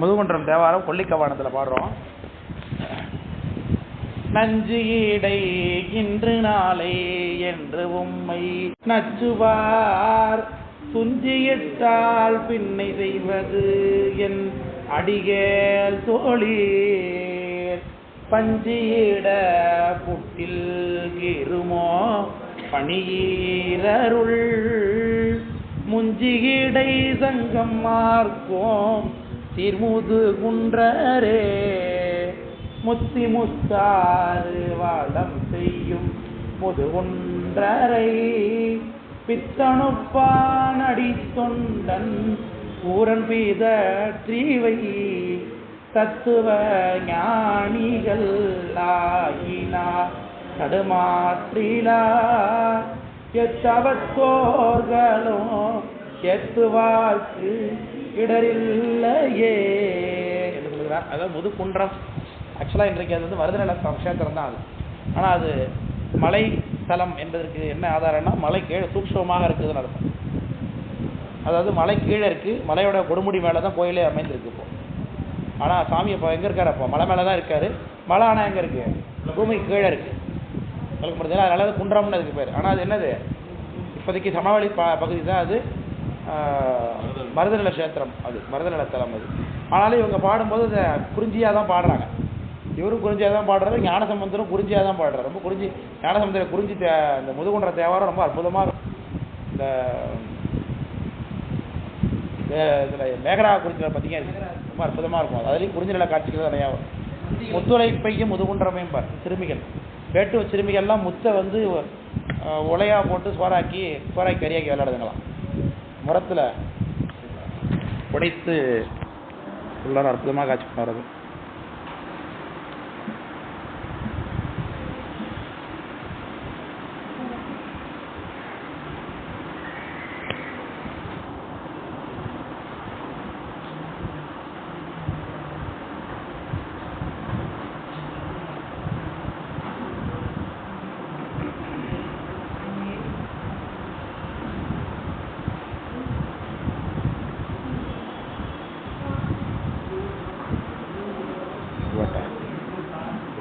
முதுகுன்றம் தேவாரம் கொல்லிக்கவானத்தில் பாடுறோம். நஞ்சு ஈடை இன்று நாளை என்று உம்மை நச்சுவார். துஞ்சியிட்டால் பின்னை செய்வது என் அடிகேல் தோழீர். பஞ்சியிட புட்டில் கீருமோ பணியீரருள். முஞ்சியிடை சங்கம் மார்க்கோம். சீர்முது குன்றரே முத்தி முத்தாறு வாழம் செய்யும் முதுகுன்றரை. பித்தணுப்பான் பித்தனுப்பானடி தொண்டன் ஊரன் பீதற்றிவை தத்துவ ஞானிகள் ஆயினா தடுமாற்றிலா. எத்தவத்தோர்களும் எத்துவார்க்கு இடரில்லையே என்று சொல்கிறார் அதாவது முதுகுன்றம் ஆக்சுவலாக இன்றைக்கு அது வந்து மருதநல க்ஷேத்திரம் தான் அது. ஆனால் அது மலை தலம் என்பதற்கு என்ன ஆதாரம்னா மலை கீழே சூக்ஷமாக இருக்குதுன்னு அர்த்தம். அதாவது மலை கீழே இருக்குது மலையோட கொடுமுடி மேலே தான் கோயிலே அமைந்திருக்கு இப்போ. ஆனால் சாமி இப்போ எங்கே இருக்கார் அப்போ? மலை மேலே தான் இருக்கார். மலை ஆனால் எங்கே இருக்குது பூமிக்கு கீழே இருக்குது உங்களுக்கு புரியுதுங்களா அதனால அது குன்றம்னு அதுக்கு பேர். ஆனால் அது என்னது? இப்போதைக்கு சமவெளி ப பகுதி தான் அது. மருதநில கஷேத்திரம் அது மருதநில தலம் அது. ஆனாலும் இவங்க பாடும்போது அதை குறிஞ்சியாக தான் பாடுறாங்க. இவரும் குறிஞ்சியாக தான் பாடுறாரு ஞானசம்பந்தரும் குறிஞ்சியாக தான் பாடுறாரு. ரொம்ப குறிஞ்சி ஞானசம்பந்தர குறிஞ்சி தே இந்த முதுகுன்ற தேவாரம் ரொம்ப அற்புதமாக இருக்கும். இந்த இதில் மேகரா குறிஞ்சியில் பார்த்தீங்கன்னா ரொம்ப அற்புதமாக இருக்கும். அதுலேயும் குறிஞ்சி நில காட்சிகள் நிறையா வரும். முத்துழைப்பையும் முதுகுன்றமையும் பார் சிறுமிகள். வேட்டு சிறுமிகள்லாம் முத்தை வந்து உலையாக போட்டு சோறாக்கி சோறாக்கி கறியாக்கி விளையாடுதுங்களாம். முரத்தில் உடைத்து உள்ளார் அற்புதமாக காட்சி பண்ணுறது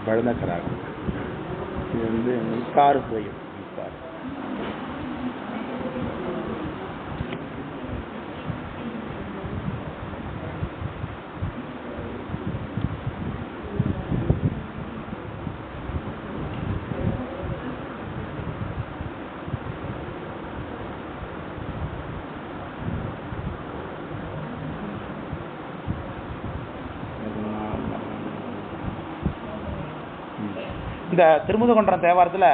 பழுந்தக்கராகும் இது வந்து முக்காறு கோயில் முக்காறு இந்த திருமுதுகொன்றம் தேவாரத்தில்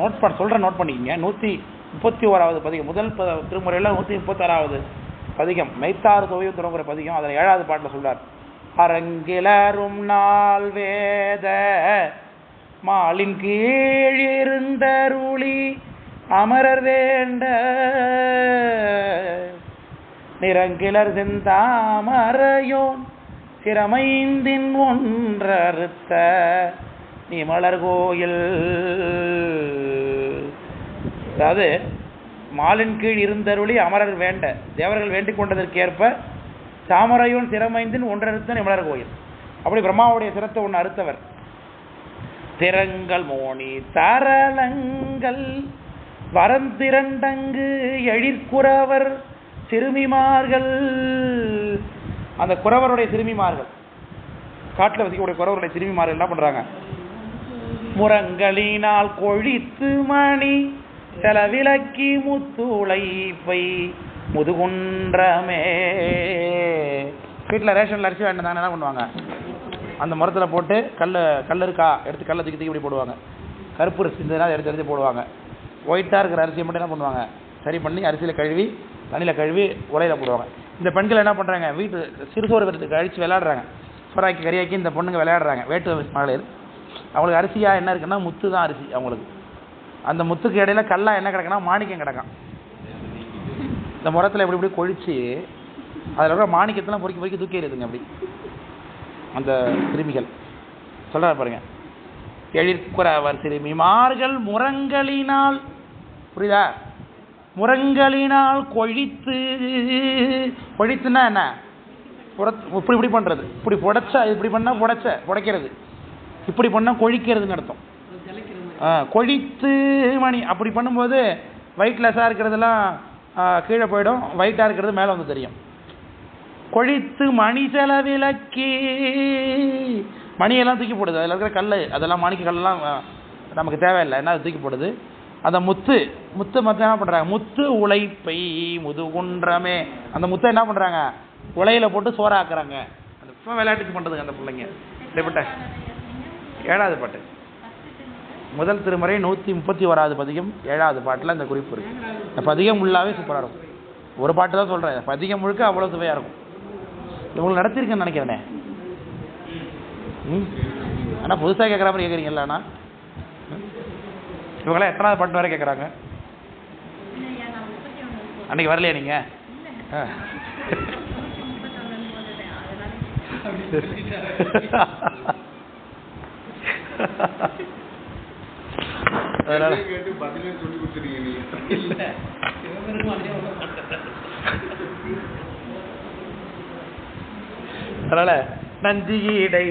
நோட் பண்ண சொல்கிறேன் நோட் பண்ணிக்கிங்க. நூற்றி முப்பத்தி ஓராவது பதிகம். முதல் ப திருமுறையில் நூற்றி முப்பத்தாறாவது பதிகம். மெய்த்தாறு தொகையும் தொடங்குற பதிகம். அதில் ஏழாவது பாட்டில் சொல்கிறார் அரங்கிலரும் நாள் வேத மாலின் கீழ் இருந்தருளி அமரர் வேண்ட நிறங்கிலர் செந்தாமரையோன் சிரமைந்தின் ஒன்றறுத்த நிமலர் கோயில். அதாவது மாலின் கீழ் இருந்தருளி அமரர் வேண்ட தேவர்கள் வேண்டிக் கொண்டதற்கேற்ப தாமரையோன் சிரமைந்தின் ஒன்றறுத்தன் நிமலர் கோயில். அப்படி பிரம்மாவுடைய சிரத்தை ஒன்று அறுத்தவர். திறங்கள் மோனி தரளங்கள் வரந்திரண்டங்கு எழிற்குறவர் சிறுமிமார்கள். அந்த குறவருடைய சிறுமிமார்கள் காட்டில் வசிக்கக்கூடிய குறவருடைய சிறுமிமார்கள் என்ன பண்ணுறாங்க முரங்களினால் கொழித்து மணி செலவிலக்கி முத்துளைப்பை முதுகுன்றமே. வீட்டில் ரேஷனில் அரிசி வேண்டாம் என்ன பண்ணுவாங்க? அந்த முரத்தில் போட்டு கல் கல் இருக்கா எடுத்து கல்லை தூக்கி தூக்கி இப்படி போடுவாங்க. கருப்பு அரிசி இருந்ததுனா எடுத்து எடுத்து போடுவாங்க. ஒயிட்டாக இருக்கிற அரிசியை மட்டும் என்ன பண்ணுவாங்க? சரி பண்ணி அரிசியில் கழுவி தண்ணியில் கழுவி உலையில் போடுவாங்க. இந்த பெண்கள் என்ன பண்ணுறாங்க வீட்டு சிறுசோறு கழித்து விளையாடுறாங்க. சோறாக்கி கறியாக்கி இந்த பொண்ணுங்க விளையாடுறாங்க. வேட்டு மகளிர். அவங்களுக்கு அரிசியாக என்ன இருக்குன்னா முத்து தான் அரிசி அவங்களுக்கு. அந்த முத்துக்கு இடையில கல்லாக என்ன கிடக்குன்னா மாணிக்கம் கிடக்கும். இந்த முரத்தில் இப்படி இப்படி கொழிச்சு அதில் கூட மாணிக்கத்தெல்லாம் பொறுக்கி பொறுக்கி தூக்கிடுதுங்க அப்படி. அந்த கிருமிகள். சொல்கிறார் பாருங்க. எழிற்குறவர் சிறுமிமார்கள் முரங்களினால் புரியுதா? முரங்களினால் கொழித்து கொழித்துன்னா என்ன? புற இப்படி இப்படி பண்ணுறது இப்படி புடைச்சா இப்படி பண்ணால் புடைச்ச புடைக்கிறது. இப்படி பண்ணால் கொழிக்கிறதுன்னு அர்த்தம். கொழித்து மணி அப்படி பண்ணும்போது வெயிட்லெஸ்ஸாக இருக்கிறதெல்லாம் கீழே போயிடும். வெயிட்டாக இருக்கிறது மேலே வந்து தெரியும். கொழித்து மணி செலவிலக்கி மணியெல்லாம் தூக்கி போடுது. அதில் இருக்கிற கல் அதெல்லாம் மாணிக்க கல்லெல்லாம் நமக்கு தேவையில்லை. என்ன அது தூக்கி போடுது. அந்த முத்து முத்து மற்ற என்ன பண்ணுறாங்க முத்து உழைப்பை முதுகுன்றமே. அந்த முத்தை என்ன பண்ணுறாங்க உலையில போட்டு சோறாக்குறாங்க. அந்த விளையாட்டுக்கு பண்ணுறதுங்க அந்த பிள்ளைங்க. இப்படிப்பட்ட ஏழாவது பாட்டு. முதல் திருமுறை நூற்றி முப்பத்தி ஓராவது பதிகம் ஏழாவது பாட்டில் இந்த குறிப்பு இருக்கு. இந்த பதிகம் ஃபுல்லாகவே சூப்பராக இருக்கும். ஒரு பாட்டு தான் சொல்கிறேன் பதிகம் முழுக்க அவ்வளோ சுவையாக இருக்கும். இவங்களை நடத்திருக்கேன்னு நினைக்கிறேனே. ம்? ஆனால் புதுசாக கேட்குற மாதிரி கேட்குறீங்கல்ல அண்ணா? இவங்களாம் எத்தனாவது பாட்டு வரை கேட்குறாங்க அன்னைக்கு வரலையா நீங்கள் ஆ. அதனால அதனால நஞ்சு ஈடை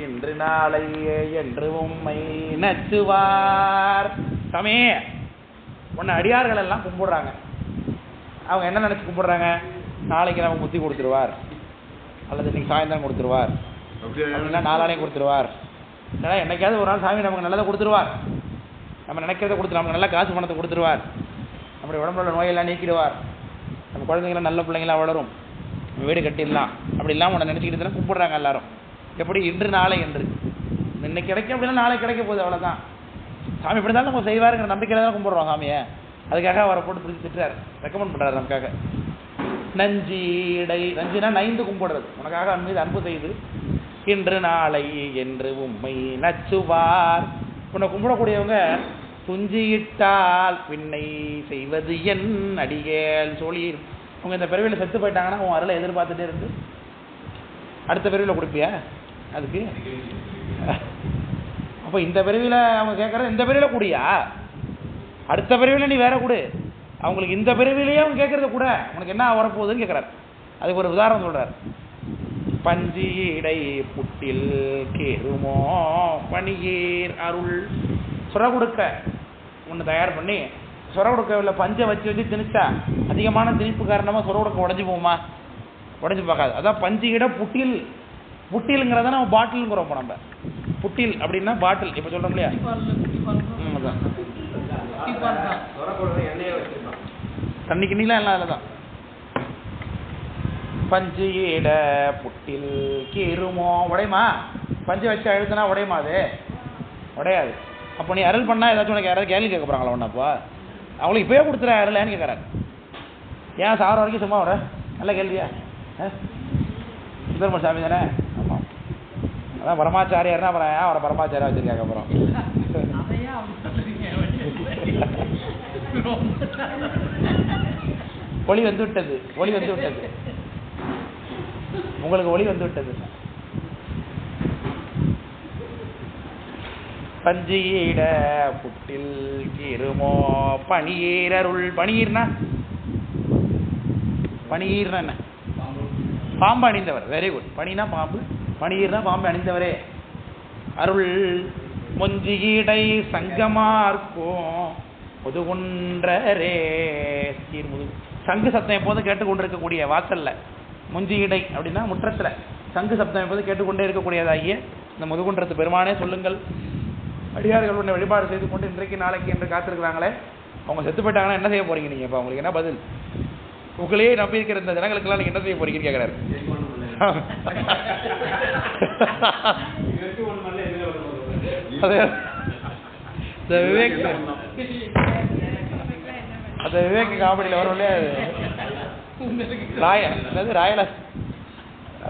என்று நாளை என்று உம்மை நச்சுவார். சாமி உன்னை அடியார்கள் எல்லாம் கும்பிடுறாங்க. அவங்க என்ன நினைச்சு கும்பிடுறாங்க? நாளைக்கு நமக்கு புத்தி கொடுத்துருவார். அல்லது இன்னைக்கு சாயந்தரம் கொடுத்துருவார். அப்படின்னா நாளானே கொடுத்துருவார். ஏன்னா என்னைக்காவது ஒரு நாள் சாமி நமக்கு நல்லதை கொடுத்துருவார். நம்ம நினைக்கிறத கொடுத்து நமக்கு நல்ல காசு பணத்தை கொடுத்துருவார். நம்முடைய உடம்புல உள்ள நோயெல்லாம் நீக்கிடுவார். நம்ம குழந்தைங்களாம் நல்ல பிள்ளைங்களா வளரும். நம்ம வீடு கட்டிடலாம். அப்படி இல்லாமல் உன்னை நினச்சிக்கிட்டு தானே கும்பிடுறாங்க எல்லாரும். எப்படி? இன்று நாளை என்று. இன்னைக்கு கிடைக்கும் அப்படின்னா நாளை கிடைக்க போகுது அவ்வளோதான் சாமி இப்படி தான் நம்ம செய்வாருங்கிற நம்பிக்கையில தான் கும்பிட்றோம் சாமியை. அதுக்காக அவரை போட்டு பிடிச்சி திட்டுறாரு. ரெக்கமெண்ட் பண்ணுறாரு நமக்காக. இடை நஞ்சினா நைந்து கும்பிடுறது. உனக்காக அவன் மீது அன்பு செய்து இன்று நாளை என்று உம்மை நச்சுவார். உன்னை கும்பிடக்கூடியவங்க துஞ்சியிட்டால் பின்னை செய்வது என் அடியேல் சொல்லி அவங்க இந்த பிறவியில் செத்து போயிட்டாங்கன்னா உன் அருளை எதிர்பார்த்துட்டே இருந்து. அடுத்த பிறவியில் கொடுப்பியா? அதுக்கு? அப்போ இந்த பிறவியில் அவங்க கேட்குறது இந்த பிறவியில் கூடியா? அடுத்த பிறவியில் நீ வேற கொடு. அவங்களுக்கு இந்த பிறவிலேயே அவங்க கேட்கறத கூட. உனக்கு என்ன வரப்போகுதுன்னு கேட்குறாரு அதுக்கு ஒரு உதாரணம் சொல்கிறார் பஞ்சு இடை புட்டில் கேருமோ பணியீர் அருள். சுர கொடுக்க. ஒன்று தயார் பண்ணி சுர கொடுக்க உள்ள பஞ்சை வச்சு வச்சு திணிச்சா அதிகமான திணிப்பு காரணமாக சுர கொடுக்க உடஞ்சி போகுமா? உடஞ்சி பார்க்காது அதான் பஞ்சு இட புட்டில். புட்டிலுங்கிறத நம்ம பாட்டிலுங்கிறோம் இப்போ நம்ம. புட்டில் அப்படின்னா பாட்டில். இப்போ சொல்கிறோம் இல்லையா? ம், அதான். தண்ணி கிண்ணிலாம் எல்லாம் அதில் தான் பஞ்சு ஈட புட்டில் கீருமோ உடையுமா? பஞ்சு வச்சு அழுத்தினா உடையுமா அது? உடையாது. அப்போ நீ அருள் பண்ணா ஏதாச்சும் உனக்கு யாராவது கேள்வி கேட்க போகிறாங்களா ஒன்றாப்பா அவங்களுக்கு இப்போயே கொடுத்துற அருளேன்னு கேட்குறாரு. ஏன் சாகிற வரைக்கும் சும்மா விட நல்ல கேள்வியா? சுந்தரமன் சாமி தானே? ஆமாம் அதான் பரமாச்சாரியார்னா அப்புறம் ஏன் அவரை பரமாச்சாரியா வச்சிருக்காங்க அப்புறம்? ஒளி வந்து விட்டது ஒளி வந்து விட்டது உங்களுக்கு ஒளி வந்து விட்டது பஞ்சியிட புட்டில் கீருமோ பணியீரருள் பணியீர்னா பணியீர்னா என்ன? பாம்பு அணிந்தவர். வெரி குட் பனினா பாம்பு பணியீர்னா பாம்பு அணிந்தவரே. அருள் மொஞ்சியீடை சங்கமார்க்கும் முதுகுன்றரே. சீர் முது சங்கு சத்தம் எப்போதும் கேட்டுக்கொண்டிருக்கக்கூடிய வாசல்ல. முஞ்சி இடை அப்படின்னா முற்றத்துல. சங்கு சப்தம் எப்போதும் கேட்டுக்கொண்டே இருக்கக்கூடியதாகிய இந்த முதுகுன்றத்து பெருமானே சொல்லுங்கள். அடியார்கள் உன்னை வழிபாடு செய்து கொண்டு இன்றைக்கு நாளைக்கு என்று காத்திருக்கிறாங்களே. அவங்க செத்து போயிட்டாங்கன்னா என்ன செய்ய போறீங்க நீங்க? இப்போ அவங்களுக்கு என்ன பதில்? உங்களையே நம்பி இருக்கிற இந்த ஜனங்களுக்கெல்லாம் நீங்க என்ன செய்ய போறீங்கன்னு கேட்குறாரு அதே இந்த விவேக் அந்த விவேக் காமெடியில் வரும் இல்லையா ராய அதாவது ராயல?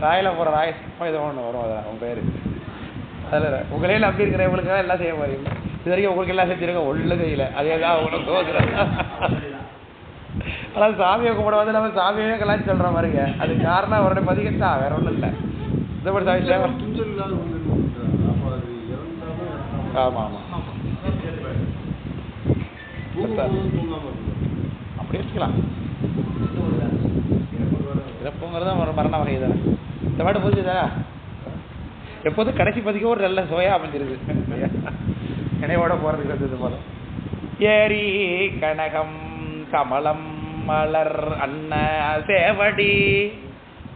ராயல போகிற ராய இது ஒன்று வரும் அதில் அவன் பேர். அதில் உங்களே நம்பி இருக்கிறவங்களுக்கு தான் எல்லாம் செய்ய போறீங்க? இது வரைக்கும் உங்களுக்கு எல்லாம் செஞ்சிருக்க ஒன்றும் செய்யல அதே தான் அவங்களும் தோக்குறாங்க ஆனால் சாமியை கும்பிட வந்து நம்ம சாமியே கலாச்சி சொல்கிற மாதிரிங்க. அது காரணம் அவருடைய பதிகத்தா வேற ஒன்றும் இல்லை. இந்த மாதிரி சாமி ஆமாம் ஆமாம் தூங்கும்போதும் தூங்காம இருக்கும் அப்படி வச்சுக்கலாம் இறப்புங்கிறது ஒரு மரண வகை தானே. இந்த பாட்டு புரிஞ்சுதா? எப்போதும் கடைசி பதிக்க ஒரு நல்ல சுவையாக அமைஞ்சிருது. நினைவோட போகிறதுக்கு வந்தது போல ஏரி கனகம் கமலம் மலர் அன்ன சேவடி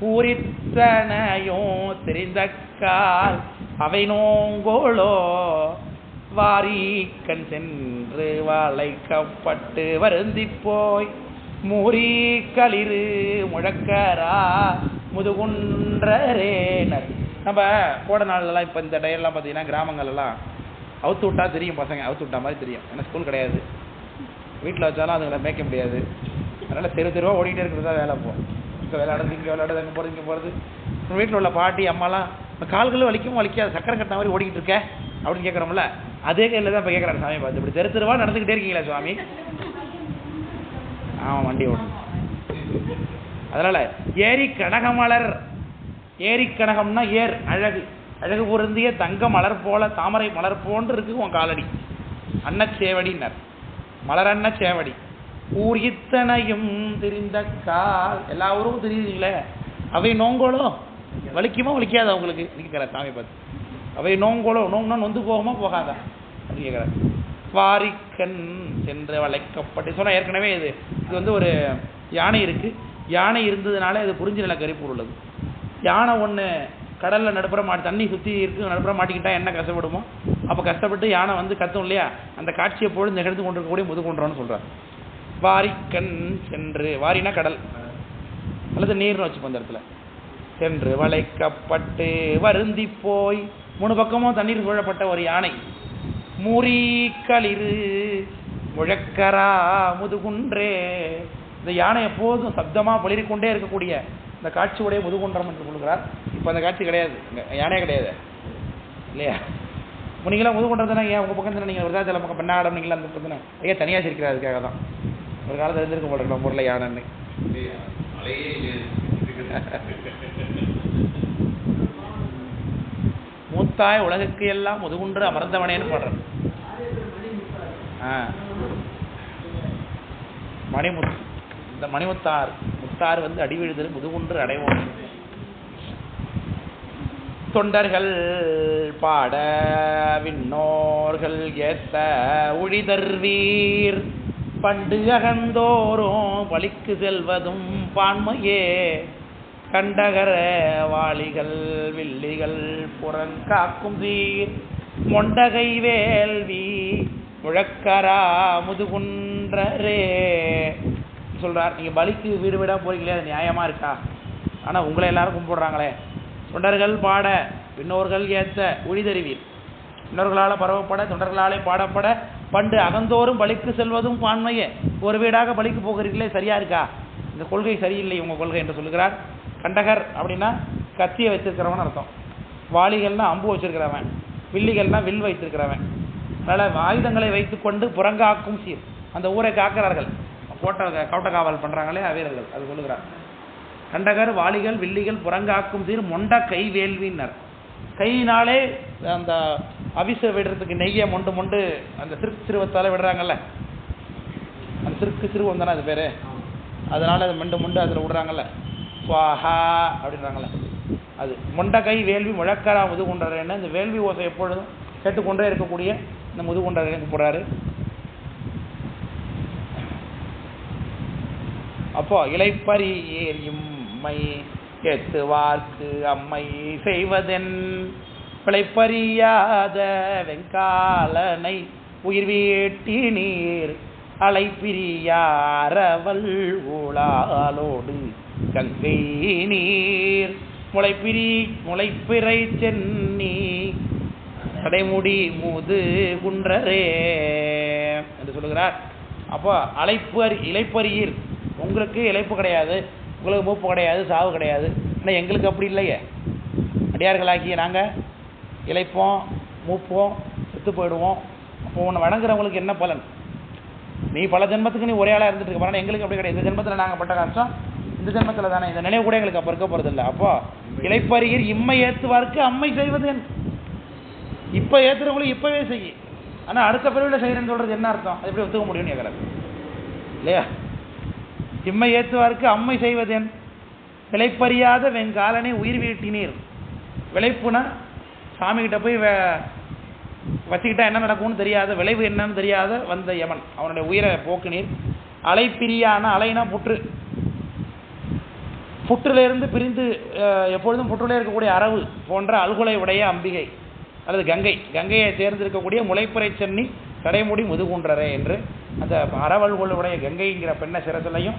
பூரித்தனையும் தெரிந்தக்கால் அவை நோங்கோளோ வாரி கண் சென்று வளைக்கப்பட்டு வருந்தி போய் மூரி களிறு முழக்கரா முதுகுன்றரேனர் நம்ம கோடை நாள்லாம் இப்போ இந்த டயர்லாம் பார்த்தீங்கன்னா கிராமங்கள்லாம் அவுத்து விட்டா தெரியும் பசங்க அவுத்து விட்டா மாதிரி தெரியும். ஏன்னா ஸ்கூல் கிடையாது. வீட்டில் வச்சாலும் அதுங்களை மேய்க்க முடியாது. அதனால் தெரு தெருவாக ஓடிக்கிட்டே இருக்கிறது தான் வேலை போகும் இப்போ விளையாடுறது இங்கே விளையாடுறது அங்கே போகிறது இங்கே போகிறது வீட்டில் உள்ள பாட்டி அம்மாலாம் இப்போ கால்களும் வலிக்கும் வலிக்காது சக்கரை கட்டின மாதிரி ஓடிக்கிட்டு இருக்க அப்படின்னு கேட்குறோம்ல அதே கையில் தான் இப்போ கேட்குறாரு சாமி பார்த்து. இப்படி தெரு தெருவாக நடந்துக்கிட்டே இருக்கீங்களா சுவாமி அவன் வண்டி ஓடணும் அதனால் ஏரி கனகமலர் ஏரி கனகம்னா ஏர் அழகு. அழகு பொருந்திய தங்க மலர் போல தாமரை மலர் போன்று இருக்கு உன் காலடி. அன்னச்சேவடினர் மலரன்ன சேவடி ஊர் இத்தனையும் தெரிந்த கால். எல்லா ஊரும் தெரியுதுங்களே. அவை நோங்கோலோ? வலிக்குமா வலிக்காதா உங்களுக்கு? நிற்கிற சாமி பார்த்து. அவை நோங்கோலோ? நோங்கன்னா நொந்து போகுமா போகாதா? அப்படின்னு கேட்குறாரு வாரிக்கண் சென்று வளைக்கப்பட்டு சொன்னால் ஏற்கனவே இது இது வந்து ஒரு யானை இருக்கு. யானை இருந்ததுனால இது புரிஞ்சு நில கரிப்பூர் உள்ளது. யானை ஒன்று கடலில் நடுப்புற மாட்டு தண்ணி சுற்றி இருக்கு நடுப்புற மாட்டிக்கிட்டா என்ன கஷ்டப்படுமோ அப்போ கஷ்டப்பட்டு யானை வந்து கத்தும் இல்லையா? அந்த காட்சியை பொழுது நிகழ்ந்து கொண்டிருக்கக்கூடிய முதுகுன்றோன்னு சொல்கிறார் வாரிக்கண் சென்று வாரினா கடல். அல்லது நீர்னு வச்சுப்போம் அந்த இடத்துல. சென்று வளைக்கப்பட்டு வருந்தி போய் மூணு பக்கமும் தண்ணீர் சூழப்பட்ட ஒரு யானை. மூரி முழக்கரா முதுகுன்றே. இந்த யானை எப்போதும் சப்தமாக பளிரிக்கொண்டே இருக்கக்கூடிய இந்த காட்சியுடைய முதுகுன்றம் என்று சொல்கிறார் இப்போ அந்த காட்சி கிடையாது. யானையே கிடையாது. இல்லையா? முன்னீங்களாம் முதுகுன்றம் தானே? ஏன் உங்கள் பக்கம் தானே? நீங்கள் விருதாச்சலம் பக்கம் பெண்ணாடம் நீங்களாம் அந்த பக்கம் தானே? ஐயா தனியாக சிரிக்கிறார் அதுக்காக தான். ஒரு காலத்தில் இருந்திருக்க போல பொருள் யானைன்னு. மூத்தாய் உலகுக்கு எல்லாம் முதுகுன்று அமர்ந்தவனேன்னு பாடுறேன் மணிமுத் இந்த மணிமுத்தார் முத்தார் வந்து அடிவிழுதல் முதுகுன்று அடைவோம். தொண்டர்கள் பாட விண்ணோர்கள் ஏத்த உழிதர்வீர் பண்டு அகந்தோறும் வழிக்கு செல்வதும் பான்மையே. கண்டகர வாளிகள் வில்லிகள் புறங்காக்கும் தீர் மொண்டகை வேள்வி முழக்கரா முதுகுன்றரே. சொல்கிறார் நீங்கள் பலிக்கு வீடு வீடாக போகிறீங்களே அது நியாயமாக இருக்கா? ஆனால் உங்களை எல்லாரும் கும்பிடுறாங்களே. தொண்டர்கள் பாட பின்னோர்கள் ஏத்த உழிதறிவீர் இன்னொருகளால் பரவப்பட தொண்டர்களாலே பாடப்பட பண்டு அகந்தோறும் பலிக்கு செல்வதும் பான்மையே. ஒரு வீடாக பலிக்கு போகிறீர்களே சரியா இருக்கா? இந்த கொள்கை சரியில்லை உங்கள் கொள்கை என்று சொல்லுகிறார். கண்டகர் அப்படின்னா கத்தியை வச்சிருக்கிறவன் அர்த்தம். வாளிகள்னா அம்பு வச்சிருக்கிறவன். வில்லிகள்னா வில் வைத்திருக்கிறவன். அதனால் ஆயுதங்களை வைத்துக்கொண்டு புறங்காக்கும் சீர். அந்த ஊரை காக்கிறார்கள். கோட்டை கோட்டை காவல் பண்ணுறாங்களே வீரர்கள் அது சொல்லுகிறார். கண்டகர் வாளிகள் வில்லிகள் புறங்காக்கும் சீர் மொண்ட கை வேள்வின்னர் கையினாலே அந்த அவிச விடுறதுக்கு நெய்யை மொண்டு மொண்டு அந்த சிறுக்கு சிறுவத்தால் விடுறாங்கல்ல? அந்த சிறுக்கு சிறுவம் தானே அது பேர்? அதனால் அதை மண்டு மொண்டு அதில் விடுறாங்கல்ல? சுவாஹா அப்படின்றாங்கல்ல. அது மொண்டகை வேள்வி முழக்கரா முதுகுன்றரேன்னு இந்த வேள்வி ஓசை எப்பொழுதும்? கேட்டுக்கொண்டே இருக்கக்கூடிய இந்த முதுகுன்றரேன்னு போடுறாரு அப்போ இலைப்பறி ஏரியும்மை எத்துவார்க்கு அம்மை செய்வதென் பிழைப்பறியாத வெங்காலனை உயிர் வீட்டி நீர் அலைப்பிரியாரவல் ஊழாலோடு கங்கை நீர் முளைப்பிரி முளைப்பிறை சென்னி கடைமுடி மூது குன்றரே என்று சொல்லுகிறார். அப்போ அழைப்பு அறி உங்களுக்கு இழைப்பு கிடையாது உங்களுக்கு மூப்பு கிடையாது சாவு கிடையாது. ஆனால் எங்களுக்கு அப்படி இல்லையே. அடியார்களாகிய நாங்கள் இழைப்போம் மூப்போம் செத்து போயிடுவோம். அப்போ உன்னை வணங்குறவங்களுக்கு என்ன பலன்? நீ பல ஜென்மத்துக்கு நீ ஒரே ஆளாக இருந்துட்டு இருக்க. ஆனால் எங்களுக்கு அப்படி கிடையாது. இந்த ஜென்மத்தில் நாங்கள் பட்ட கஷ்டம் இந்த ஜென்மத்தில் தானே இந்த நினைவு கூட எங்களுக்கு அப்போ இருக்க போகிறது இல்லை அப்போ இலைப்பறியீர் இம்மை ஏற்றுவார்க்கு அம்மை செய்வது என்று இப்போ ஏற்றுறவங்களும் இப்போவே செய்யி. ஆனால் அடுத்த பிரிவில் செய்கிறேன்னு சொல்கிறது என்ன அர்த்தம்? அது எப்படி ஒத்துக்க முடியும்னு கேட்குறாரு இல்லையா? இம்மை ஏற்றுவார்க்கு அம்மை செய்வதென் விலைப்பறியாத வெங்காலனை உயிர் வீட்டினீர் விளைப்புனா சாமிகிட்ட போய் வே- வச்சுக்கிட்டா என்ன நடக்கும்னு தெரியாத விளைவு என்னன்னு தெரியாத வந்த யமன். அவனுடைய உயிரை போக்குனீர். அலைப்பிரியான அலைனா புற்று. புற்றுலேருந்து பிரிந்து எப்பொழுதும் புற்றுலே இருக்கக்கூடிய அரவு போன்ற அல்குலை உடைய அம்பிகை. அல்லது கங்கை. கங்கையை சேர்ந்திருக்கக்கூடிய முளைப்புரை சென்னி தடைமுடி முதுகுன்றரே என்று அந்த அறவல்களுடைய கங்கைங்கிற பெண்ணை சிரசிலையும்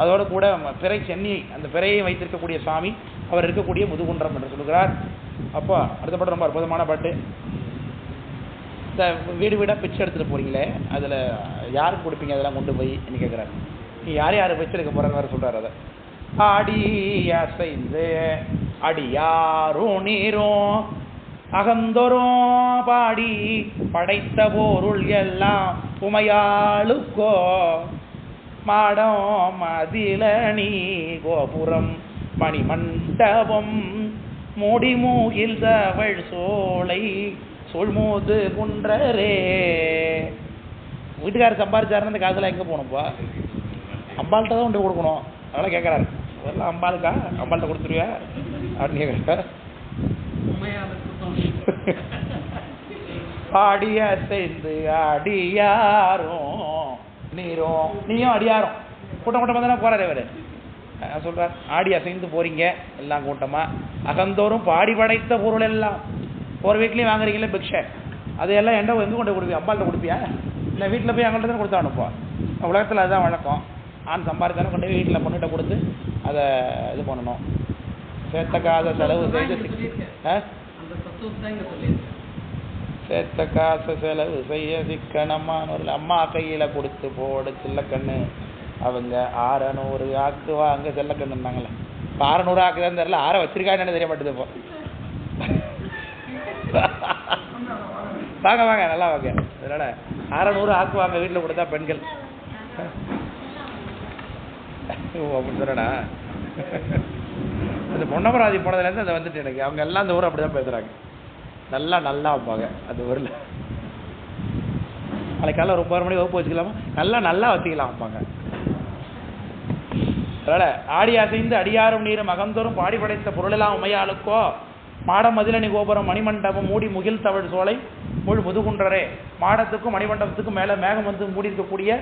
அதோடு கூட பிறை சென்னி அந்த பிறையை வைத்திருக்கக்கூடிய சுவாமி அவர் இருக்கக்கூடிய முதுகுன்றம் என்று சொல்கிறார் அப்போ அடுத்த பாட்டு ரொம்ப அற்புதமான பாட்டு. இந்த வீடு வீடாக பிச்சை எடுத்துகிட்டு போறீங்களே அதில் யாருக்கு கொடுப்பீங்க அதெல்லாம் கொண்டு போய் என்ன கேட்குறாரு நீ யார் யார் பிச்சிருக்க எடுக்க போகிறேன்னு வேறு சொல்கிறார் அதை. ஆடி அசைந்து அடியாரும் நீரும் அகந்தொரோ பாடி படைத்த பொருள் எல்லாம் உமையாளுக்கோ. மாடம் மதிலணி கோபுரம் மணிமண்டபம் முடிமூகில் தவழ் சோலை சொல்மோது குன்றரே. வீட்டுக்காரர் சம்பாரிச்சாருன்னு அந்த காசுல எங்கே போகணும்ப்பா அம்பாள்கிட்ட தான் கொண்டு கொடுக்கணும். அதெல்லாம் கேட்குறாரு அதெல்லாம் அம்பாளுக்கா? அம்பாள்கிட்ட கொடுத்துருவியா? அப்படின்னு கேட்குறாரு பாடிய சேர்ந்து அடியாரும் நீரும் நீயும் அடியாரும் கூட்டம் கூட்டமாக தானே போறாரு இவர். சொல்றார் ஆடி அசைந்து போறீங்க. எல்லாம் கூட்டமா. அகந்தோறும் பாடி படைத்த பொருள் எல்லாம். ஒரு வீட்லயும் வாங்குறீங்களே பிக்ஷை. அதையெல்லாம் எந்த எங்கே கொண்டு கொடுப்பியா? அம்பாள்கிட்ட கொடுப்பியா? இல்லை வீட்டில் போய் அவங்கள்ட்ட தான் கொடுத்து அனுப்பா உலகத்தில் அதுதான் வழக்கம். ஆண் சம்பாதிச்சாலும் கொண்டு போய் வீட்டில் பொண்ணுகிட்ட கொடுத்து அதை இது பண்ணணும். சேர்த்தக்காத செலவு செய்து சேர்த்த காசு செலவு செய்ய சிக்கனமான ஒரு அம்மா கையில கொடுத்து போடு சில்லக்கண்ணு. அவங்க ஆறநூறு ஆக்குவாங்க செல்லக்கண்ணுன்னாங்களே இப்போ ஆறநூறு ஆக்குதான்னு தெரில ஆற வச்சிருக்கான்னு தெரிய மாட்டேது இப்போ? வாங்க வாங்க நல்லா வாங்க. அதனால அறநூறு ஆக்குவாங்க வீட்டில் கொடுத்தா பெண்கள். ஓ அப்படி சொல்லடா அந்த பொன்னமராதி போனதுலேருந்து அதை வந்துட்டு எனக்கு. அவங்க எல்லாம் அந்த ஊரை அப்படி தான் பேசுகிறாங்க நல்லா நல்லா வைப்பாங்க. அந்த ஊரில். நாளைக்கால ரொம்ப மணி வகுப்பு வச்சுக்கலாமா? நல்லா நல்லா வச்சுக்கலாம் வைப்பாங்க. அதனால் ஆடி அசைந்து அடியாரும் நீரும் அகந்தோறும் பாடி படைத்த பொருளெல்லாம் உமையாளுக்கோ. மாடம் மதிலணி கோபுரம் மணிமண்டபம் மூடி முகில் தவழ் சோலை முழு முதுகுன்றரே. மாடத்துக்கும் மணிமண்டபத்துக்கும் மேலே மேகம் வந்து மூடி இருக்கக்கூடிய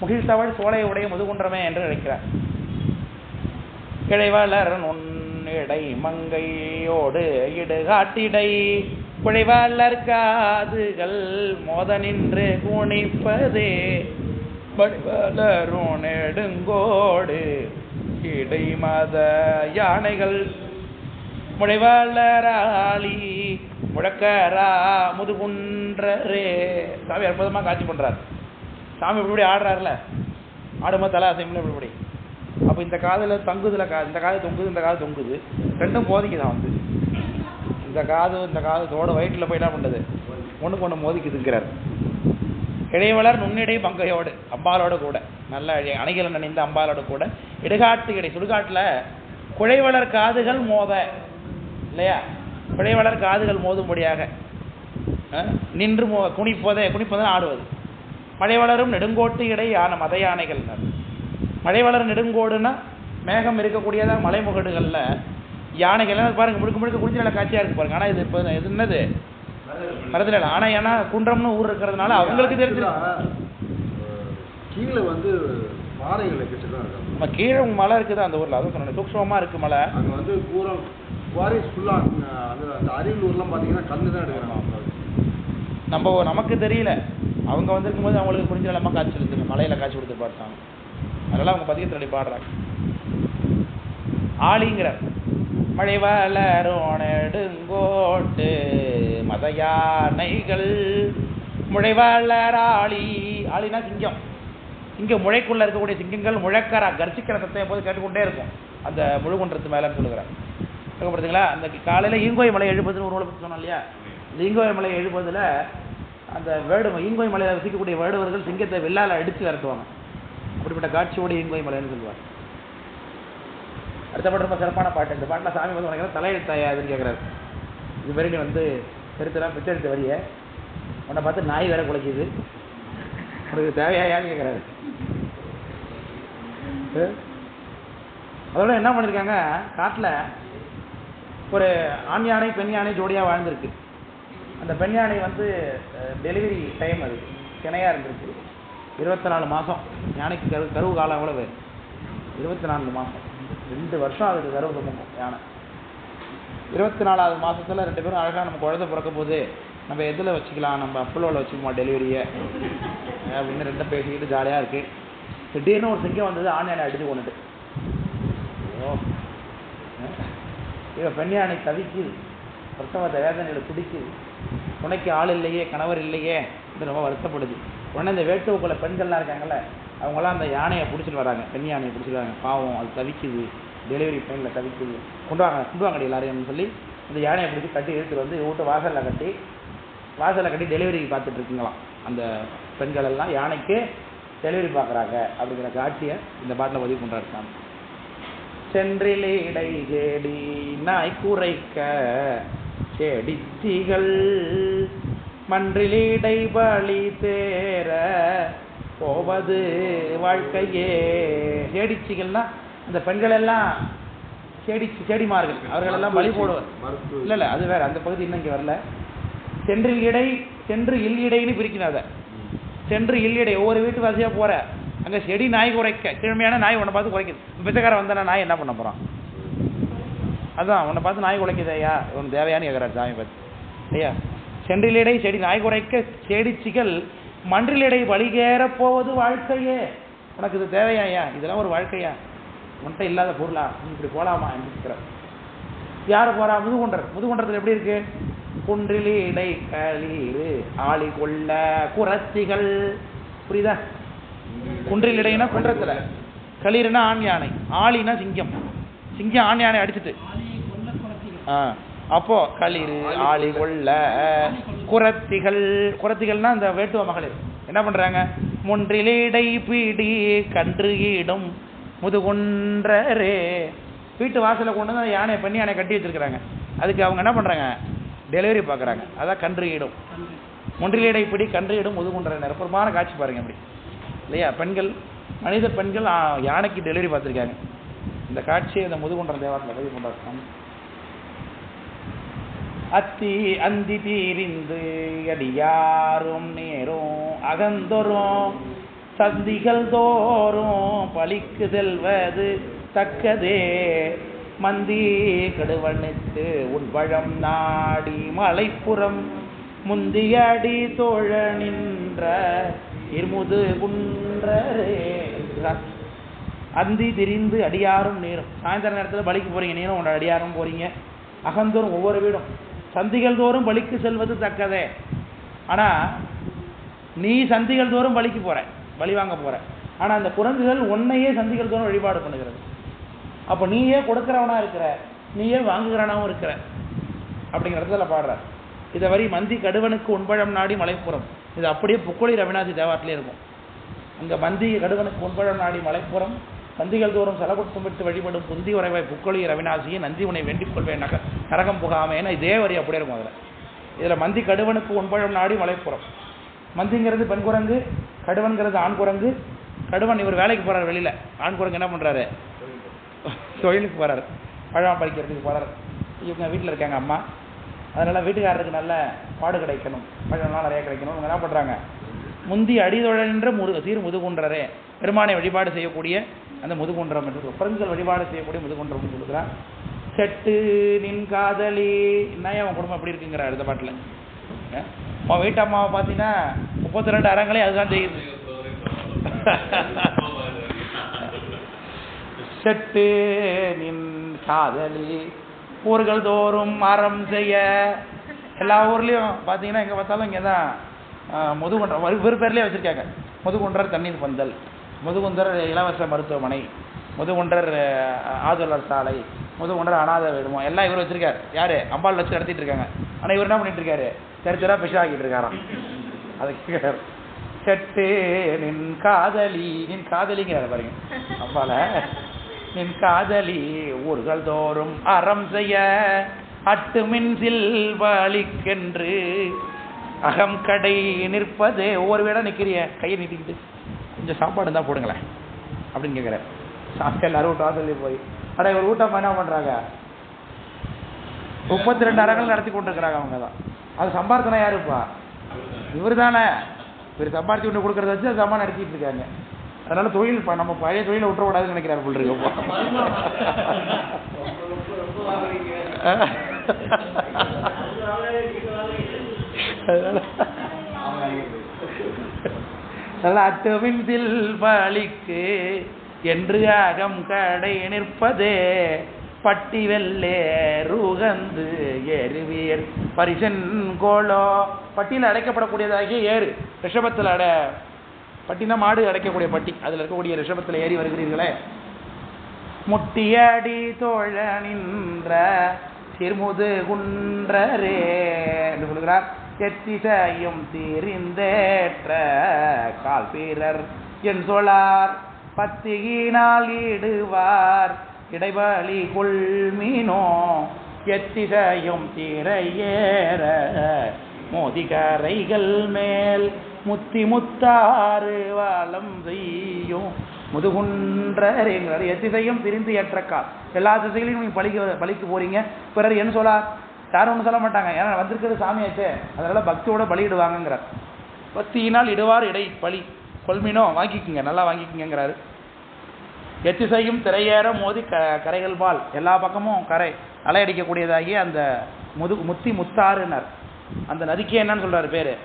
முகில் தவழ் சோலை உடைய முதுகுன்றமே என்று அழைக்கிறார் நுண் இடை மங்கையோடு இடுகாட்டிடை. குழைவளர் காதுகள் மோத நின்று குணிப்பதே வடிவலரும் நெடுங்கோடு இடை மத யானைகள். முளைவளராளி முழக்கரா முதுகுன்றரே. சாமி அற்புதமாக காட்சி பண்ணுறார் சாமி இப்படி ஆடுறாருல. ஆடும்போது தலை அசைமில் இப்படி. அப்போ இந்த காதில் தங்குதுல கா இந்த காது தொங்குது இந்த காது தொங்குது. ரெண்டும் போதிக்குதான் வந்து? இந்த காது இந்த காது தோட வயிற்றில் போய் என்ன பண்ணுது ஒண்ணுக்கு ஒன்று மோதிக்குதுங்கிறார். இடைவளர் நுண்ணிடை பங்கையோடு அம்பாலோட கூட. நல்ல அணைகள் நினைந்த அம்பாலோட கூட. இடுகாட்டு இடை சுடுகாட்டில் குழைவளர் காதுகள் மோத. இல்லையா? குழைவளர் காதுகள் மோதும்படியாக நின்று மோ குனிப்பதே குனிப்பதன் ஆடுவது. மழை வளரும் நெடுங்கோட்டு இடை யானை மத யானைகள் மழை வளரும் நெடுங்கோடுனா மேகம் இருக்கக்கூடியதா? மலைமுகடுகளில். யானைகள் எல்லாம் பாருங்க முழுக்க முழுக்க குறிஞ்சி நில காட்சியாக இருக்கு பாருங்க. ஆனால் இது இப்போ இது என்னது? மரத்தில் இல்லை. ஆனால் ஏன்னா குன்றம்னு ஊர் இருக்கிறதுனால அவங்களுக்கு தெரிஞ்சு அஹ், கீழே வந்து பாறைகள் நம்ம கீழே மலை இருக்குது அந்த ஊரில். அதுவும் சொன்னேன். சூக்ஷமாக இருக்குது மலை. அங்கே வந்து பூரா குவாரிஸ் ஃபுல்லாக அந்த அந்த அரியலூர்லாம் பார்த்தீங்கன்னா கண்ணு தான் எடுக்கிறாங்க. நம்ம நமக்கு தெரியல. அவங்க வந்திருக்கும் போது அவங்களுக்கு புரிஞ்ச நிலமா காட்சி கொடுத்துங்க மலையில காட்சி கொடுத்து பாடுறாங்க அதெல்லாம் அவங்க பதிகத்தில் பாடுறாங்க. ஆளிங்கிறார் மழை வளரும் நெடுங்கோட்டு மத யானைகள் முளை ஆளி ஆளினா சிங்கம். இங்க முளைக்குள்ள இருக்கக்கூடிய சிங்கங்கள் முழக்கரா கர்ஜிக்கிற சத்தம் போது கேட்டுக்கொண்டே இருக்கும். அந்த முழுகுன்றத்து மேலே சொல்லுகிறார் பார்த்தீங்களா? அந்த காலையில் ஈங்கோய் மலை எழுபதுன்னு ஒரு நூலை சொன்னோம் இல்லையா? இந்த ஈங்கோய் மலை எழுபதுல அந்த வேடு ஈங்கோய் மலையில் வசிக்கக்கூடிய வேடுவர்கள் சிங்கத்தை வெள்ளால அடித்து விரட்டுவாங்க. அப்படிப்பட்ட காட்சியோடு இன்பை மலைன்னு சொல்லுவார் அடுத்த பாட்டு ரொம்ப சிறப்பான பாட்டு. இந்த பாட்டில் சாமி வந்து உனக்கு தலையெழுத்தாயாதுன்னு கேட்குறாரு இது மாதிரி நீ வந்து பெருத்தெல்லாம் பிச்சை எடுத்த வரிய உன்னை பார்த்து நாய் வேற குலைக்குது. உனக்கு தேவையாயான்னு கேட்குறாரு அதோட என்ன பண்ணியிருக்காங்க காட்டில் ஒரு ஆண் யானை பெண் யானை ஜோடியாக வாழ்ந்திருக்கு. அந்த பெண் யானை வந்து டெலிவரி டைம் அது. சினையாக இருந்திருக்கு. இருபத்தி நாலு மாதம் யானைக்கு கரு கருவு காலம் எவ்வளவு? இருபத்தி நான்கு மாதம் ரெண்டு வருஷம் அதுக்கு கருவு சுமக்கும் யானை. இருபத்தி நாலாவது மாதத்தில் ரெண்டு பேரும் அழகாக நம்ம குழந்தை பிறக்க போது நம்ம எதில் வச்சுக்கலாம்? நம்ம அப்பலோவில் வச்சுக்குமா டெலிவரியை அப்படின்னு ரெண்டும் பேசிக்கிட்டு ஜாலியாக இருக்குது திடீர்னு ஒரு சிங்கம் வந்தது ஆண் யானை அடித்து கொண்டுட்டு ஓ. இவன் பெண் யானை தவிக்குது. பிரசவத்தை வேதனையில் துடிக்குது துணைக்கு ஆள் இல்லையே கணவர் இல்லையே இது ரொம்ப வருத்தப்படுது. உடனே இந்த வேட்டுக்குள்ளே பெண்கள்லாம் இருக்காங்கல்ல அவங்களாம் அந்த யானையை பிடிச்சிட்டு வராங்க. பெண் யானையை பிடிச்சிட்டு வராங்க. பாவம் அது தவிக்குது. டெலிவரி பெயினில் தவிக்குது. கொண்டு வாங்க கொண்டு வாங்கடி எல்லாரையும் சொல்லி இந்த யானையை பிடிச்சி கட்டி எடுத்துகிட்டு வந்து வீட்டு வாசலில் கட்டி வாசலில் கட்டி டெலிவரி பார்த்துட்டு இருக்குங்களாம். அந்த பெண்கள் எல்லாம் யானைக்கு டெலிவரி பார்க்குறாங்க அப்படிங்கிற காட்சியை இந்த பாட்டில் பதிவு கொண்டாடுறாங்க சாமி. சென்றிலே இடை தேடி நாய் குறைக்க செடித்திகள் மன்றிலீடை பலி தேர போவது வாழ்க்கையே. சேடிச்சிகள்னா இந்த பெண்கள் எல்லாம் சேடி சேடிமார்கள். அவர்கள் எல்லாம் பலி போடுவார். இல்ல இல்ல அது வேற. அந்த பகுதி இன்னும் இங்க வரல. சென்றில் இடை சென்று இல் இடைன்னு பிரிக்கணும் அதை. சென்று இல் இடை ஒவ்வொரு வீட்டு வாசியா போற. அங்க செடி நாய் குறைக்க கிழமையான நாய் உன்னை பார்த்து குறைக்குது. பிச்சைக்காரன் வந்தானா நாய் என்ன பண்ண போறான்? அதான் உன்னை பார்த்து நாய் குலைக்குது ஐயா. உன் தேவையான்னு கேட்குறாரு சாமி பார்த்து. ஐயா சென்றிலிடை செடி நாய் குறைக்க செடிச்சிகள் மன்றிலிடை வழிகேற போவது வாழ்க்கையே. உனக்கு இது தேவையா ஐயா? இதெல்லாம் ஒரு வாழ்க்கையா? உன்கிட்ட இல்லாத பொருளா? நீ இப்படி போலாமா? என்று யார் போறா? முதுகுண்டர். முதுகுண்டத்தில் எப்படி இருக்கு? குன்றிலீடை களீரு ஆளி கொள்ள குரத்திகள். புரியுதா? குன்றிலிடைனா குன்றத்தில். களிறுனா ஆண் யானை. ஆளினா சிங்கம். சிங்கம் ஆண் யானை அடிச்சிட்டு. ஆ, அப்போ களிர் ஆளி கொள்ள குரத்திகள் குரத்திகள்னா இந்த வேட்டுவ மகளிர். என்ன பண்றாங்க? முன்றிலீடை பீடி கன்று ஈடும் முதுகுன்றரே. வீட்டு வாசல்ல கொண்டு வந்து யானையை பண்ணி யானை கட்டி வச்சிருக்கிறாங்க. அதுக்கு அவங்க என்ன பண்றாங்க? டெலிவரி பார்க்குறாங்க அதான் கன்று ஈடும். முன்றிலீடை பிடி கன்று ஈடும் முதுகுன்ற நிரப்புறமான காட்சி பாருங்க அப்படி. இல்லையா? பெண்கள் மனித பெண்கள் யானைக்கு டெலிவரி பார்த்துருக்காங்க. இந்த காட்சியை இந்த முதுகுன்ற தேவாரத்தில் பதிவு பண்ணுறாங்க அத்தி அந்தி தீரிந்து அடியாரும் நேரும் அகந்தொரும். சந்திகள் தோறும் பலிக்கு செல்வது தக்கதே. மந்தி கடுவனுக்கு உன் பழம் நாடி மலைப்புறம் முந்தியடி தோழ நின்ற இருமுது குன்றரே. அந்தி திரிந்து அடியாரும் நேரும். சாயந்தர நேரத்தில் பலிக்கு போகிறீங்க நீரும் உங்களோட அடியாரும் போகிறீங்க அகந்தோறும் ஒவ்வொரு வீடும். சந்திகள் தோறும் பலிக்கு செல்வது தக்கதே. ஆனா நீ சந்திகள் தோறும் பலிக்கு போற பலி வாங்க போற. ஆனா அந்த குரங்குகள் உன்னையே சந்திகள் தோறும் வழிபாடு பண்ணுகிறது. அப்போ நீயே கொடுக்குறவனாக இருக்கிற நீயே வாங்குகிறவனாவும் இருக்கிற அப்படிங்கிற இடத்துல பாடுற இதை வரி மந்தி கடுவனுக்கு உண்பழம் நாடி மலைப்புறம். இது அப்படியே புக்கொழி ரவிநாதி தேவாட்டிலே இருக்கும். அங்க மந்தி கடுவனுக்கு உண்பழம் நாடி மலைப்புறம் சந்திகள் தோறும் செலகுட்டும் விட்டு வழிபடும் புந்தி உறைவாய் புக்கொழி ரவிநாசியை நந்தி உனை வேண்டிக் கொள்வேன் நக நரகம் புகாமேன்னு இதே வரி அப்படியே இருக்கும் அதில். இதில் மந்தி கடுவனுக்கு ஒன்பழம் நாடி மலைப்புறம் மந்திங்கிறது பெண் குரங்கு கடுவன்கிறது ஆண் குரங்கு. கடுவன் இவர் வேலைக்கு போகிறார் வெளியில. ஆண் குரங்கு என்ன பண்ணுறாரு தொழிலுக்கு போகிறார் பழம் பறிக்கிறதுக்கு போகிறார் இவங்க வீட்டில் இருக்காங்க அம்மா. அதனால் வீட்டுக்காரருக்கு நல்ல பாடு கிடைக்கணும். பழம்லாம் நிறையா கிடைக்கணும். இவங்க என்ன பண்ணுறாங்க முந்தி அடிதொழன்ற முரு சீர் முதுகுன்றரே. பெருமானை வழிபாடு செய்யக்கூடிய அந்த முதுகுன்றம் என்று சொல்லுவோம். வழிபாடு செய்யக்கூடிய முதுகுன்றம்னு சொல்லுகிறார். செட்டு நின் காதலி என்ன அவன் குடும்பம் எப்படி இருக்குங்கிற அடுத்த பாட்டில். உன் வீட்டு அம்மாவை பார்த்தீங்கன்னா முப்பத்தி ரெண்டு அறங்களே அதுதான் செய்யுது. செட்டு நின் காதலி ஊர்கள் தோறும் மரம் செய்ய. எல்லா ஊர்லேயும் பார்த்தீங்கன்னா எங்கே பார்த்தாலும் இங்கே தான் முதுகுன்றம் ஒரு பேர்லேயே வச்சுருக்காங்க. முதுகுன்றார் தண்ணீர் பந்தல். முதுகுந்தர் இலவச மருத்துவமனை முதுகுன்றர் அஹ், ஆதொலர் சாலை முதுகுன்றர் அனாத விடுமோ எல்லாம் இவர் வச்சிருக்காரு. யாரு? அம்பாள் வச்சு நடத்திட்டு இருக்காங்க. ஆனால் இவர் என்ன பண்ணிட்டு இருக்காரு? தெரிச்சரா பிஷா ஆக்கிட்டு இருக்காராம். அதை கேட்கிறார். செட்டு நின் காதலி நின் காதலிங்கிறார் பாருங்க. அம்பால நின் காதலி ஊர்கள் தோறும் அறம் செய்ய அட்டு மின் சில்வழிக்கென்று அகம் கடை நிற்பது. ஒவ்வொரு வீடா நிற்கிறிய கையை நீட்டிக்கிட்டு. கொஞ்சம் சாப்பாடு இருந்தா போடுங்களேன். அப்படின்னு கேட்குறேன் சாப்பிட்டு எல்லாரும் விட்டு வாசல்ல போய் அட ஒரு ஊட்டம் என்ன பண்றாங்க? முப்பத்தி ரெண்டு அறங்கள் நடத்தி கொண்டிருக்கிறாங்க அவங்க தான் அது சம்பார்த்தனை யாருப்பா? இவர் தானே இவர் சம்பாரிச்சு கொண்டு கொடுக்கறத வச்சு அது சம்மா நடத்திட்டு இருக்காங்க. அதனால தொழில் நம்ம பழைய தொழிலை விட்டுறக்கூடாதுன்னு நினைக்கிறார் போல் இருக்கு தில் பலிக்கு என்று அகம் கடை நிற்பதே. பட்டி வெள்ளேருகந்து எருவியர் பரிசன் கோலோ. பட்டியில் அடைக்கப்படக்கூடியதாகிய ஏறு. ரிஷபத்தில் அட. பட்டினா மாடு அடைக்கக்கூடிய பட்டி. அதில் இருக்கக்கூடிய ரிஷபத்தில் ஏறி வருகிறீர்களே. முட்டியடி தோழ நின்ற சிறுமுது குன்றரே என்று சொல்கிறார். எத்திசையும் தீரிந்தேற்ற கால் பீரர் என் சொலார் பத்தியினால் ஈடுவார். இடைவழி கொள்மினோ எத்திசையும் தீரையேற மோதிகரைகள் மேல் முத்தி முத்தாறு வாழம் செய்யும். முதுகுன்றேங்கிறார் எத்திசையும் திரிந்து ஏற்றக்கால் எல்லா திசைகளையும் நீங்க பழிக்க பழிக்கு போறீங்க. பிறர் என்ன சொல்லார். யாரும் ஒன்றும் சொல்ல மாட்டாங்க. ஏன்னா வந்திருக்கிறது சாமியாச்சே அதனால பக்தியோட பலியிடுவாங்கங்கிறார். பக்தியினால் இடுவார் இடை பலி. கொள்மினோ வாங்கிக்கிங்க. நல்லா வாங்கிக்குங்கிறாரு எத்திசையும் திரையேற மோதி க கரைகள் பால். எல்லா பக்கமும் கரை. அலையடிக்கக்கூடியதாகி அந்த முது முத்தி முத்தாறுனர். அந்த நதிக்கே என்னன்னு சொல்றாரு பேரு?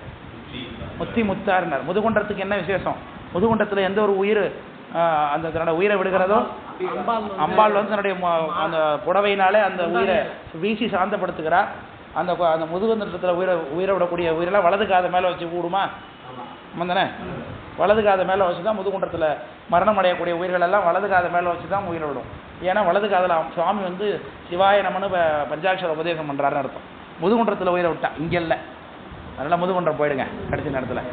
முத்தி முத்தாறுனர். முதுகுண்டத்துக்கு என்ன விசேஷம்? முதுகுண்டத்தில் எந்த ஒரு உயிர் அந்த தன்னோட உயிரை விடுகிறதும் அம்பாள் வந்து- அம்பாள் வந்து தன்னுடைய அந்த புடவையினாலே அந்த உயிரை வீசி சாந்தப்படுத்துகிறார் அந்த அந்த முதுகுந்திரத்தில் உயிரை உயிரை விடக்கூடிய உயிரெல்லாம் வலது காதை மேல வச்சு கூடுமா? தானே வலது காதை மேல வச்சு தான் முதுகுண்டத்தில் மரணம் அடையக்கூடிய உயிர்கள் எல்லாம் வலது காதை மேல வச்சு தான் உயிரை விடும். ஏன்னா வலது காதில் சுவாமி வந்து சிவாய நமனு ப- பஞ்சாட்சர உபதேசம் பண்றாருன்னு அர்த்தம். முதுகுண்டத்தில் உயிரை விட்டான் இங்கே இல்லை. அதனால முதுகுன்றம் போயிடுங்க கடைசி நேரத்தில்.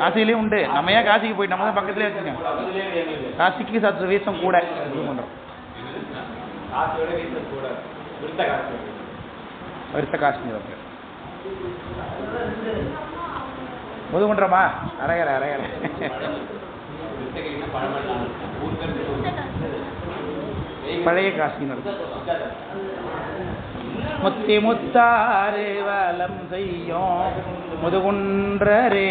காசிலேயும் உண்டு. நம்ம ஏன் காசிக்கு போயிட்டு நம்ம தான் பக்கத்துலயே வச்சுக்கோங்க காசிக்கு சற்று வீசம் கூட. முதுகுன்றம் வருத்த காஷ்மீர் வந்து முதுகுன்றமா? அரையற அரையற பழைய காஷ்மீர் முத்தி முத்தாறு வலம் செய்யும். முதுகுன்றரே.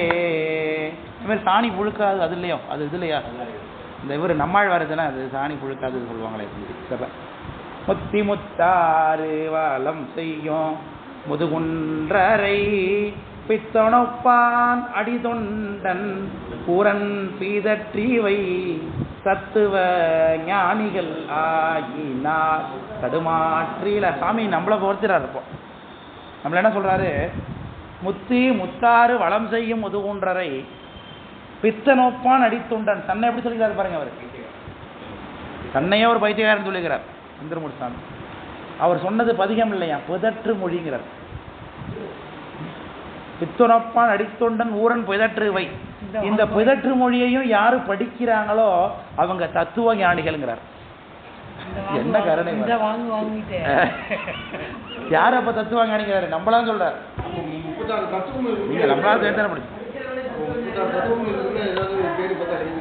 இதுமாதிரி மாதிரி சாணி புழுக்காது அது இல்லையோ? அது இது இல்லையா? இந்த இவர் நம்மாள் வருதுன்னா அது சாணி புழுக்காது சொல்லுவாங்களே. சபை முத்தி முத்தாறு வலம் செய்யும். முதுகுன்றரை பித்தொணப்பான் அடிதொண்டன். பூரன் பீதற்றிவை சத்துவ ஞானிகள் ஆகினார். தடுமாற்றில. சாமி நம்மளை பொறுத்துறாரு இப்போ நம்மள என்ன சொல்றாரு? முத்தி முத்தாறு வளம் செய்யும் உதவுன்றரை பித்த நோப்பான் அடித்துண்டன். தன்னை எப்படி சொல்லிக்கிறாரு பாருங்க அவர். தன்னையே ஒரு பைத்தியகாரன் சொல்லுகிறார் சுந்தரமூர்த்தி சாமி. அவர் சொன்னது பதிகம் இல்லையா? புதற்று மொழிங்கிறார். பித்துணப்பான் அடித்தொண்டன் ஊரன் புதற்று வை இந்த புதற்று மொழியையும் யாரு படிக்கிறாங்களோ அவங்க தத்துவ ஞானிகள்ங்கிறார். என்ன கருணை யார் அப்ப தத்துவ ஞானிங்கிறாரு? நம்மளாம் சொல்றார். நீங்க சேர்த்தானே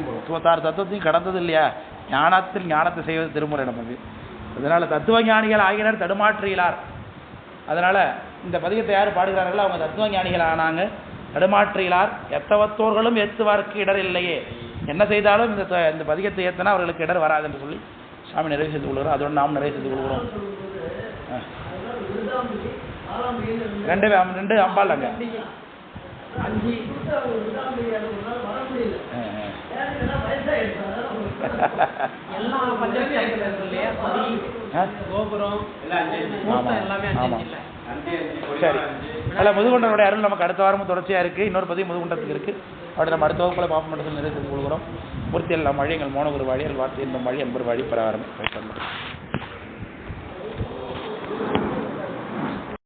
முப்பத்தாறு தத்துவத்தையும் கடந்தது இல்லையா? ஞானத்தில் ஞானத்தை செய்வது திருமுறை நமக்கு அதனால தத்துவ ஞானிகள் ஆகினர் தடுமாற்றினார் அதனால இந்த பதிகத்தை யார் பாடுகிறார்களோ அவங்க தத்துவ ஞானிகள் ஆனாங்க. தடுமாற்றினார். எத்தவத்தோர்களும் ஏத்துவார்க்கு இடர் இல்லையே. என்ன செய்தாலும் இந்த இந்த பதிகத்தை ஏற்றினா அவர்களுக்கு இடர் வராது என்று சொல்லி சாமி நிறைவு செய்து கொள்கிறோம் அதோடு நாம் நிறைவு செய்து கொள்கிறோம். ஆ. ரெண்டு ரெண்டு அம்பாள் கோபுரம் எல்லாமே சரி. அதில் முதுகுண்டனுடைய அருள் நமக்கு அடுத்த வாரமும் தொடர்ச்சியாக இருக்குது இன்னொரு பதிவு முதுகுண்டத்துக்கு இருக்குது அப்படி நம்ம அடுத்த வகுப்பில் பாப்ப நிறைய நிறைவு கொள்கிறோம். பூர்த்தி எல்லாம் மழை எங்கள் மோனகுரு வழி எங்கள் வார்த்தை என்பம் வழி அன்பர் வழி பிரகாரம்